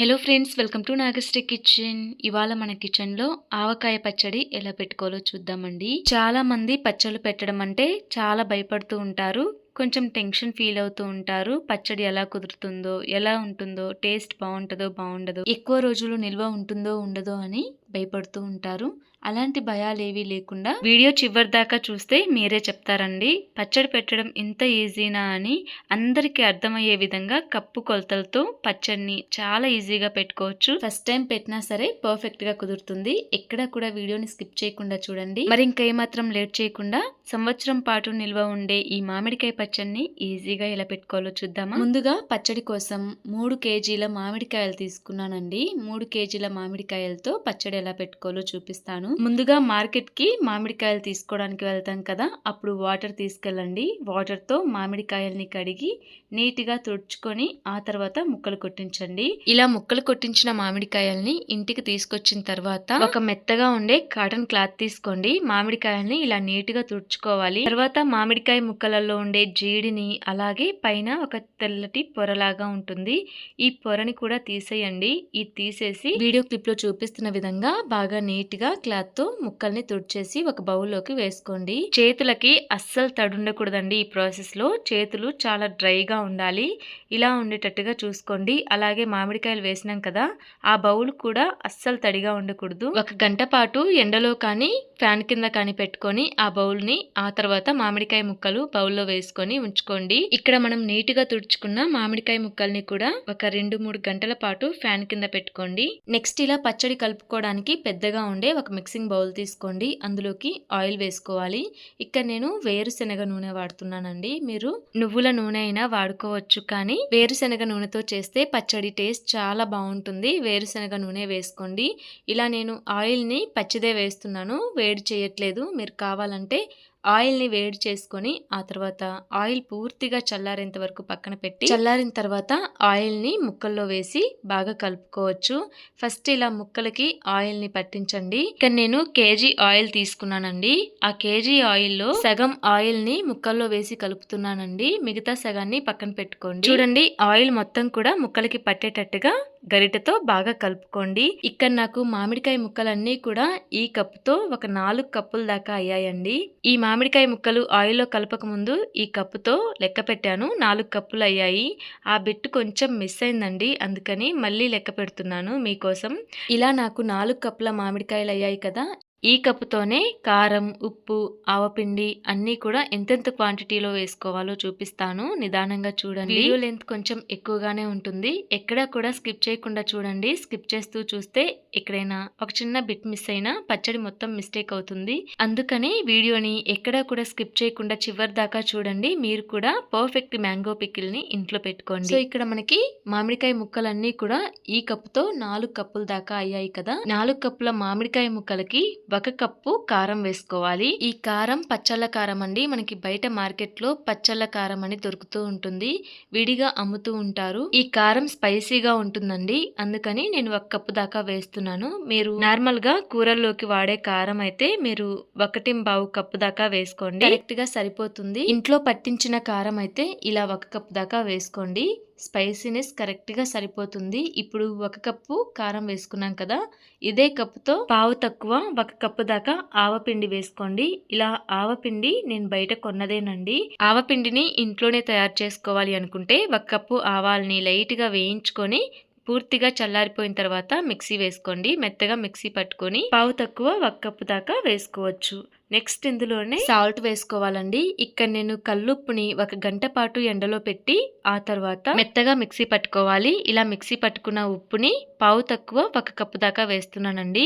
Hello friends welcome to నాగస్టే kitchen ఇవాళ మన కిచెన్లో ఆవకాయ పచ్చడి ఎలా పెట్టుకోవాలో చూద్దామండి. చాలా మంది పచ్చళ్ళు పెట్టడం అంటే చాలా భయపడుతూ ఉంటారు. కొంచెం టెన్షన్ ఫీల్ అవుతూ ఉంటారు. పచ్చడి ఎలా కుదురుతుందో ఎలా ఉంటుందో టేస్ట్ బాగుంటుందో బాగుండదో ఎక్కువ రోజులు నిల్వ ఉంటుందో ఉండదో అని భయపడుతూ ఉంటారు. అలాంటి భయాలు ఏవీ లేకుండా వీడియో చివరి దాకా చూస్తే మీరే చెప్తారండి. పచ్చడి పెట్టడం ఇంత ఈజీనా అని అందరికీ అర్థమయ్యే విధంగా కప్పు కొలతలతో పచ్చడిని చాలా ఈజీగా పెట్టుకోవచ్చు. ఫస్ట్ టైం పెట్టినా సరే పర్ఫెక్ట్గా కుదురుతుంది. ఎక్కడ కూడా వీడియోని స్కిప్ చేయకుండా చూడండి. మరి ఇంకా ఏమాత్రం లేట్ చేయకుండా సంవత్సరం పాటు నిల్వ ఉండే ఈ మామిడికాయ పచ్చడిని ఈజీగా ఎలా పెట్టుకోవాలో చూద్దామా? ముందుగా పచ్చడి కోసం మూడు కేజీల మామిడికాయలు తీసుకున్నానండి. మూడు కేజీల మామిడికాయలతో పచ్చడి ఎలా పెట్టుకోవాలో చూపిస్తాను. ముందుగా మార్కెట్కి మామిడికాయలు తీసుకోవడానికి వెళ్తాం కదా అప్పుడు వాటర్ తీసుకెళ్ళండి. వాటర్తో మామిడికాయల్ని కడిగి నీట్గా తుడుచుకొని ఆ తర్వాత ముక్కలు కొట్టించండి. ఇలా ముక్కలు కొట్టించిన మామిడికాయల్ని ఇంటికి తీసుకొచ్చిన తర్వాత ఒక మెత్తగా ఉండే కాటన్ క్లాత్ తీసుకోండి. మామిడికాయల్ని ఇలా నీట్గా తుడుచుకోవాలి. తర్వాత మామిడికాయ ముక్కలలో ఉండే జీడిని అలాగే పైన ఒక తెల్లటి పొరలాగా ఉంటుంది. ఈ పొరని కూడా తీసేయండి. ఇది తీసేసి వీడియో క్లిప్లో చూపిస్తున్న విధంగా బాగా నీట్గా క్లాత్తో ముక్కల్ని తుడిచేసి ఒక బౌల్లోకి వేసుకోండి. చేతులకి అస్సలు తడుండకూడదండి ఈ ప్రాసెస్లో చేతులు చాలా డ్రైగా ఉండాలి. ఇలా ఉండేటట్టుగా చూసుకోండి. అలాగే మామిడికాయలు వేసినాం కదా ఆ బౌల్ కూడా అస్సలు తడిగా ఉండకూడదు. ఒక గంట పాటు ఎండలో కానీ ఫ్యాన్ కింద కానీ పెట్టుకొని ఆ బౌల్ని ఆ తర్వాత మామిడికాయ ముక్కలు బౌల్లో వేసుకొని ఉంచుకోండి. ఇక్కడ మనం నీట్గా తుడుచుకున్న మామిడికాయ ముక్కల్ని కూడా ఒక రెండు మూడు గంటల పాటు ఫ్యాన్ కింద పెట్టుకోండి. నెక్స్ట్ ఇలా పచ్చడి కలుపుకోవడానికి పెద్దగా ఉండే ఒక మిక్సింగ్ బౌల్ తీసుకోండి. అందులోకి ఆయిల్ వేసుకోవాలి. ఇక్కడ నేను వేరుశనగ నూనె వాడుతున్నానండి. మీరు నువ్వుల నూనె అయినా వాడుకోవచ్చు. కానీ వేరుశనగ నూనెతో చేస్తే పచ్చడి టేస్ట్ చాలా బాగుంటుంది. వేరుశనగ నూనె వేసుకోండి. ఇలా నేను ఆయిల్ని పచ్చిదే వేస్తున్నాను. వేడి చేయట్లేదు. మీరు కావాలంటే ఆయిల్ని వేడి చేసుకొని ఆ తర్వాత ఆయిల్ పూర్తిగా చల్లారేంత వరకు పక్కన పెట్టి చల్లారిన తర్వాత ఆయిల్ని ముక్కల్లో వేసి బాగా కలుపుకోవచ్చు. ఫస్ట్ ఇలా ముక్కలకి ఆయిల్ని పట్టించండి. ఇక్కడ నేను కేజీ ఆయిల్ తీసుకున్నానండి. ఆ కేజీ ఆయిల్లో సగం ఆయిల్ని ముక్కల్లో వేసి కలుపుతున్నానండి. మిగతా సగాన్ని పక్కన పెట్టుకోండి. చూడండి ఆయిల్ మొత్తం కూడా ముక్కలకి పట్టేటట్టుగా గరిటతో బాగా కలుపుకోండి. ఇక్కడ నాకు మామిడికాయ ముక్కలన్నీ కూడా ఈ కప్పుతో ఒక నాలుగు కప్పుల దాకా అయ్యాయండి. ఈ మామిడికాయ ముక్కలు ఆయిల్లో కలపక ముందు ఈ కప్పుతో లెక్క పెట్టాను. నాలుగు కప్పులు అయ్యాయి. ఆ బిట్టు కొంచెం మిస్ అయిందండి. అందుకని మళ్ళీ లెక్క పెడుతున్నాను మీకోసం. ఇలా నాకు నాలుగు కప్పుల మామిడికాయలు అయ్యాయి కదా ఈ కప్పుతోనే కారం ఉప్పు ఆవపిండి అన్నీ కూడా ఎంతెంత క్వాంటిటీలో వేసుకోవాలో చూపిస్తాను. నిదానంగా చూడండి. వీడియో లెంత్ కొంచెం ఎక్కువగానే ఉంటుంది. ఎక్కడా కూడా స్కిప్ చేయకుండా చూడండి. స్కిప్ చేస్తూ చూస్తే ఎక్కడైనా ఒక చిన్న బిట్ మిస్ అయినా పచ్చడి మొత్తం మిస్టేక్ అవుతుంది. అందుకని వీడియోని ఎక్కడా కూడా స్కిప్ చేయకుండా చివరి దాకా చూడండి. మీరు కూడా పర్ఫెక్ట్ మ్యాంగో పికిల్ని ఇంట్లో పెట్టుకోండి. సో ఇక్కడ మనకి మామిడికాయ ముక్కలన్నీ కూడా ఈ కప్పుతో నాలుగు కప్పుల దాకా అయ్యాయి కదా. నాలుగు కప్పుల మామిడికాయ ముక్కలకి ఒక కప్పు కారం వేసుకోవాలి. ఈ కారం పచ్చళ్ళ కారం అండి. మనకి బయట మార్కెట్లో పచ్చళ్ళ కారం అని దొరుకుతూ ఉంటుంది. విడిగా అమ్ముతూ ఉంటారు. ఈ కారం స్పైసీగా ఉంటుందండి. అందుకని నేను ఒక కప్పు దాకా వేస్తున్నాను. మీరు నార్మల్గా కూరల్లోకి వాడే కారం అయితే మీరు ఒకటి బావు కప్పు దాకా వేసుకోండి. కరెక్ట్గా సరిపోతుంది. ఇంట్లో పట్టించిన కారం అయితే ఇలా ఒక కప్పు దాకా వేసుకోండి. స్పైసీనెస్ కరెక్ట్గా సరిపోతుంది. ఇప్పుడు ఒక కప్పు కారం వేసుకున్నాం కదా ఇదే కప్పుతో పావు తక్కువ ఒక కప్పు దాకా ఆవపిండి వేసుకోండి. ఇలా ఆవపిండి నేను బయట కొన్నదేనండి. ఆవపిండిని ఇంట్లోనే తయారు చేసుకోవాలి అనుకుంటే ఒక కప్పు ఆవాల్ని లైట్గా వేయించుకొని పూర్తిగా చల్లారిపోయిన తర్వాత మిక్సీ వేసుకోండి. మెత్తగా మిక్సీ పట్టుకొని పావు తక్కువ ఒక కప్పు దాకా వేసుకోవచ్చు. నెక్స్ట్ ఇందులోనే సాల్ట్ వేసుకోవాలండి. ఇక్కడ నేను కల్లుప్పుని ఒక గంట పాటు ఎండలో పెట్టి ఆ తర్వాత మెత్తగా మిక్సీ పట్టుకోవాలి. ఇలా మిక్సీ పట్టుకున్న ఉప్పుని పావు తక్కువ ఒక కప్పు దాకా వేస్తున్నానండి.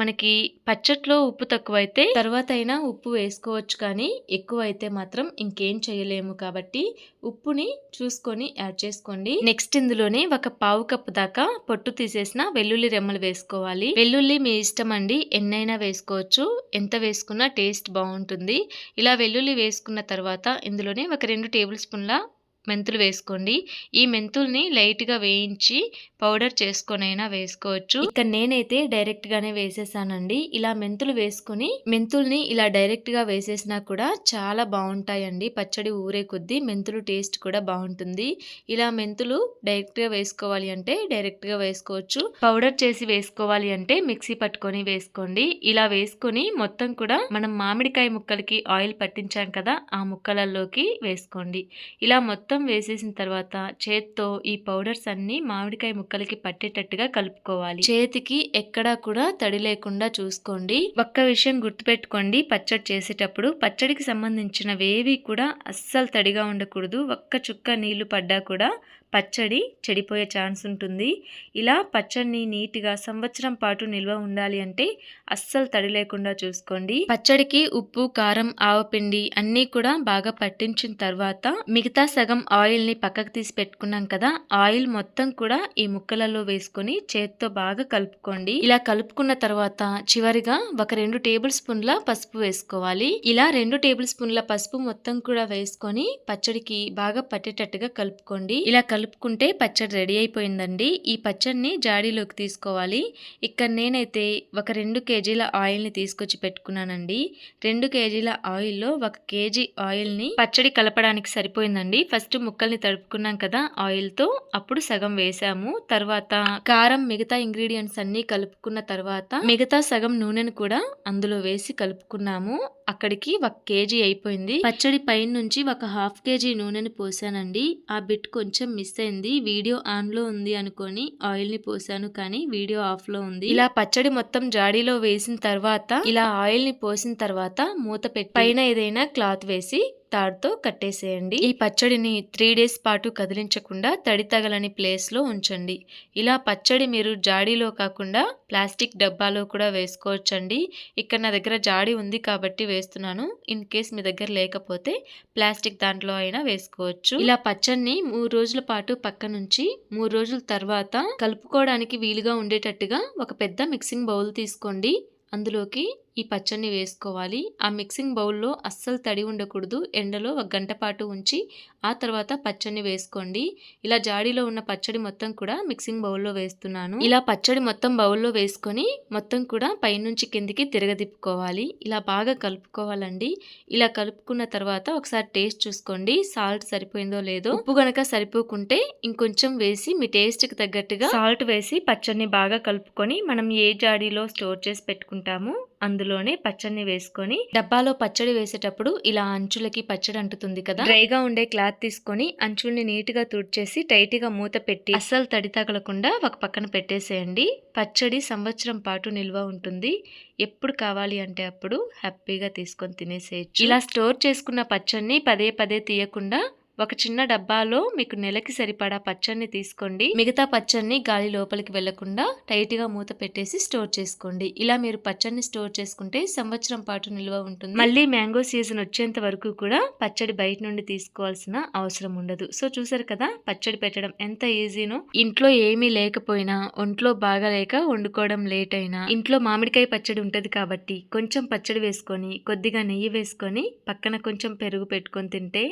మనకి పచ్చట్లో ఉప్పు తక్కువ అయితే తర్వాత అయినా ఉప్పు వేసుకోవచ్చు కానీ ఎక్కువ అయితే మాత్రం ఇంకేం చేయలేము కాబట్టి ఉప్పుని చూసుకొని యాడ్ చేసుకోండి. నెక్స్ట్ ఇందులోనే ఒక పావు కప్పు దాకా పొట్టు తీసేసిన వెల్లుల్లి రెమ్మలు వేసుకోవాలి. వెల్లుల్లి మీ ఇష్టం అండి. ఎన్నైనా వేసుకోవచ్చు. ఎంత వేసుకున్నా టేస్ట్ బాగుంటుంది. ఇలా వెల్లుల్లి వేసుకున్న తర్వాత ఇందులోనే ఒక రెండు టేబుల్ స్పూన్ల మెంతులు వేసుకోండి. ఈ మెంతుల్ని లైట్గా వేయించి పౌడర్ చేసుకొనైనా వేసుకోవచ్చు. ఇక నేనైతే డైరెక్ట్గానే వేసేసానండి. ఇలా మెంతులు వేసుకొని మెంతుల్ని ఇలా డైరెక్ట్గా వేసేసినా కూడా చాలా బాగుంటాయండి. పచ్చడి ఊరే కొద్దీ మెంతులు టేస్ట్ కూడా బాగుంటుంది. ఇలా మెంతులు డైరెక్ట్గా వేసుకోవాలి అంటే డైరెక్ట్గా వేసుకోవచ్చు. పౌడర్ చేసి వేసుకోవాలి అంటే మిక్సీ పట్టుకొని వేసుకోండి. ఇలా వేసుకొని మొత్తం కూడా మనం మామిడికాయ ముక్కలకి ఆయిల్ పట్టించాం కదా ఆ ముక్కలలోకి వేసుకోండి. ఇలా మొత్తం వేసేసిన తర్వాత చేత్తో ఈ పౌడర్స్ అన్ని మామిడికాయ ముక్కలకి పట్టేటట్టుగా కలుపుకోవాలి. చేతికి ఎక్కడా కూడా తడి లేకుండా చూసుకోండి. ఒక్క విషయం గుర్తుపెట్టుకోండి పచ్చడి చేసేటప్పుడు పచ్చడికి సంబంధించినవేవి కూడా అస్సలు తడిగా ఉండకూడదు. ఒక్క చుక్క నీళ్ళు పడ్డా కూడా పచ్చడి చెడిపోయే ఛాన్స్ ఉంటుంది. ఇలా పచ్చడిని నీట్గా సంవత్సరం పాటు నిల్వ ఉండాలి అంటే అస్సలు తడి లేకుండా చూసుకోండి. పచ్చడికి ఉప్పు కారం ఆవపిండి అన్నీ కూడా బాగా పట్టించిన తర్వాత మిగతా సగం ఆయిల్ని పక్కకు తీసి పెట్టుకున్నాం కదా ఆయిల్ మొత్తం కూడా ఈ ముక్కలలో వేసుకొని చేత్తో బాగా కలుపుకోండి. ఇలా కలుపుకున్న తర్వాత చివరిగా ఒక రెండు టేబుల్ స్పూన్ల పసుపు వేసుకోవాలి. ఇలా రెండు టేబుల్ స్పూన్ల పసుపు మొత్తం కూడా వేసుకొని పచ్చడికి బాగా పట్టేటట్టుగా కలుపుకోండి. ఇలా కలుపుకుంటే పచ్చడి రెడీ అయిపోయిందండి. ఈ పచ్చడిని జాడీలోకి తీసుకోవాలి. ఇక్కడ నేనైతే ఒక రెండు కేజీల ఆయిల్ని తీసుకొచ్చి పెట్టుకున్నానండి. రెండు కేజీల ఆయిల్లో ఒక కేజీ ఆయిల్ని పచ్చడి కలపడానికి సరిపోయిందండి. ఫస్ట్ ముక్కల్ని తడుపుకున్నాం కదా ఆయిల్తో. అప్పుడు సగం వేసాము. తర్వాత కారం మిగతా ఇంగ్రీడియంట్స్ అన్నీ కలుపుకున్న తర్వాత మిగతా సగం నూనెను కూడా అందులో వేసి కలుపుకున్నాము. అక్కడికి ఒక కేజీ అయిపోయింది. పచ్చడి పైన నుంచి ఒక హాఫ్ కేజీ నూనెని పోసానండి. ఆ బిట్ కొంచెం మిస్ అయింది. వీడియో ఆన్లో ఉంది అనుకొని ఆయిల్ని పోసాను కానీ వీడియో ఆఫ్లో ఉంది. ఇలా పచ్చడి మొత్తం జాడీలో వేసిన తర్వాత ఇలా ఆయిల్ని పోసిన తర్వాత మూత పెట్టి పైన ఏదైనా క్లాత్ వేసి తాడుతో కట్టేసేయండి. ఈ పచ్చడిని త్రీ డేస్ పాటు కదిలించకుండా తడి తగలని ప్లేస్లో ఉంచండి. ఇలా పచ్చడి మీరు జాడీలో కాకుండా ప్లాస్టిక్ డబ్బాలో కూడా వేసుకోవచ్చండి. ఇక్కడ నా దగ్గర జాడీ ఉంది కాబట్టి వేస్తున్నాను. ఇన్ కేస్ మీ దగ్గర లేకపోతే ప్లాస్టిక్ దాంట్లో అయినా వేసుకోవచ్చు. ఇలా పచ్చడిని మూడు రోజుల పాటు పక్క నుంచి మూడు రోజుల తర్వాత కలుపుకోవడానికి వీలుగా ఉండేటట్టుగా ఒక పెద్ద మిక్సింగ్ బౌల్ తీసుకోండి. అందులోకి ఈ పచ్చడిని వేసుకోవాలి. ఆ మిక్సింగ్ బౌల్లో అస్సలు తడి ఉండకూడదు. ఎండలో ఒక గంట పాటు ఉంచి ఆ తర్వాత పచ్చడిని వేసుకోండి. ఇలా జాడీలో ఉన్న పచ్చడి మొత్తం కూడా మిక్సింగ్ బౌల్లో వేస్తున్నాను. ఇలా పచ్చడి మొత్తం బౌల్లో వేసుకొని మొత్తం కూడా పైనుంచి కిందికి తిరగదిప్పుకోవాలి. ఇలా బాగా కలుపుకోవాలండి. ఇలా కలుపుకున్న తర్వాత ఒకసారి టేస్ట్ చూసుకోండి. సాల్ట్ సరిపోయిందో లేదో. ఉప్పు గనక సరిపోకుంటే ఇంకొంచెం వేసి మీ టేస్ట్కి తగ్గట్టుగా సాల్ట్ వేసి పచ్చడిని బాగా కలుపుకొని మనం ఏ జాడీలో స్టోర్ చేసి పెట్టుకుంటాము అందులోనే పచ్చడిని వేసుకొని డబ్బాలో పచ్చడి వేసేటప్పుడు ఇలా అంచులకి పచ్చడి అంటుతుంది కదా? డ్రైగా ఉండే క్లాత్ తీసుకొని అంచుల్ని నీట్గా తుడిచేసి టైట్గా మూత పెట్టి అస్సలు తడి తగలకుండా ఒక పక్కన పెట్టేసేయండి. పచ్చడి సంవత్సరం పాటు నిల్వ ఉంటుంది. ఎప్పుడు కావాలి అంటే అప్పుడు హ్యాపీగా తీసుకొని తినేసేయచ్చు. ఇలా స్టోర్ చేసుకున్న పచ్చడిని పదే పదే తీయకుండా ఒక చిన్న డబ్బాలో మీకు నెలకి సరిపడా పచ్చడిని తీసుకోండి. మిగతా పచ్చడిని గాలి లోపలికి వెళ్ళకుండా టైట్గా మూత పెట్టేసి స్టోర్ చేసుకోండి. ఇలా మీరు పచ్చడిని స్టోర్ చేసుకుంటే సంవత్సరం పాటు నిల్వ ఉంటుంది. మళ్ళీ మ్యాంగో సీజన్ వచ్చేంత వరకు కూడా పచ్చడి బయట నుండి తీసుకోవాల్సిన అవసరం ఉండదు. సో చూసారు కదా పచ్చడి పెట్టడం ఎంత ఈజీనో. ఇంట్లో ఏమీ లేకపోయినా ఒంట్లో బాగా లేక వండుకోవడం లేట్ అయినా ఇంట్లో మామిడికాయ పచ్చడి ఉంటది కాబట్టి కొంచెం పచ్చడి వేసుకొని కొద్దిగా నెయ్యి వేసుకొని పక్కన కొంచెం పెరుగు పెట్టుకొని తింటే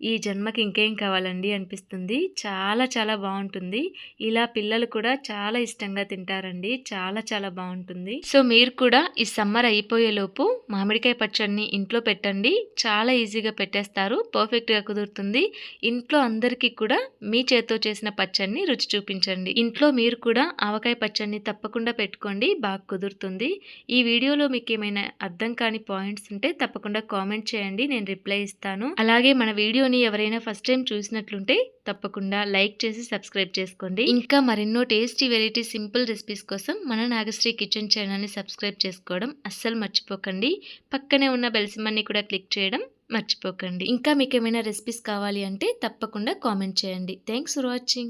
ఈ జన్మకి ఇంకేం కావాలండి అనిపిస్తుంది. చాలా చాలా బాగుంటుంది. ఇలా పిల్లలు కూడా చాలా ఇష్టంగా తింటారండి. చాలా చాలా బాగుంటుంది. సో మీరు కూడా ఈ సమ్మర్ అయిపోయేలోపు మామిడికాయ పచ్చడిని ఇంట్లో పెట్టండి. చాలా ఈజీగా పెట్టేస్తారు. పర్ఫెక్ట్గా కుదురుతుంది. ఇంట్లో అందరికీ కూడా మీ చేతితో చేసిన పచ్చడిని రుచి చూపించండి. ఇంట్లో మీరు కూడా ఆవకాయ పచ్చడిని తప్పకుండా పెట్టుకోండి. బాగా కుదురుతుంది. ఈ వీడియోలో మీకు ఏమైనా అర్థం కాని పాయింట్స్ ఉంటే తప్పకుండా కామెంట్ చేయండి. నేను రిప్లై ఇస్తాను. అలాగే మన వీడియో వీడియోని ఎవరైనా ఫస్ట్ టైం చూసినట్లుంటే తప్పకుండా లైక్ చేసి సబ్స్క్రైబ్ చేసుకోండి. ఇంకా మరెన్నో టేస్టీ వెరైటీ సింపుల్ రెసిపీస్ కోసం మన నాగశ్రీ కిచెన్ ఛానల్ని సబ్స్క్రైబ్ చేసుకోవడం అస్సలు మర్చిపోకండి. పక్కనే ఉన్న బెల్సిమ్మని కూడా క్లిక్ చేయడం మర్చిపోకండి. ఇంకా మీకు ఏమైనా రెసిపీస్ కావాలి అంటే తప్పకుండా కామెంట్ చేయండి. Thanks for watching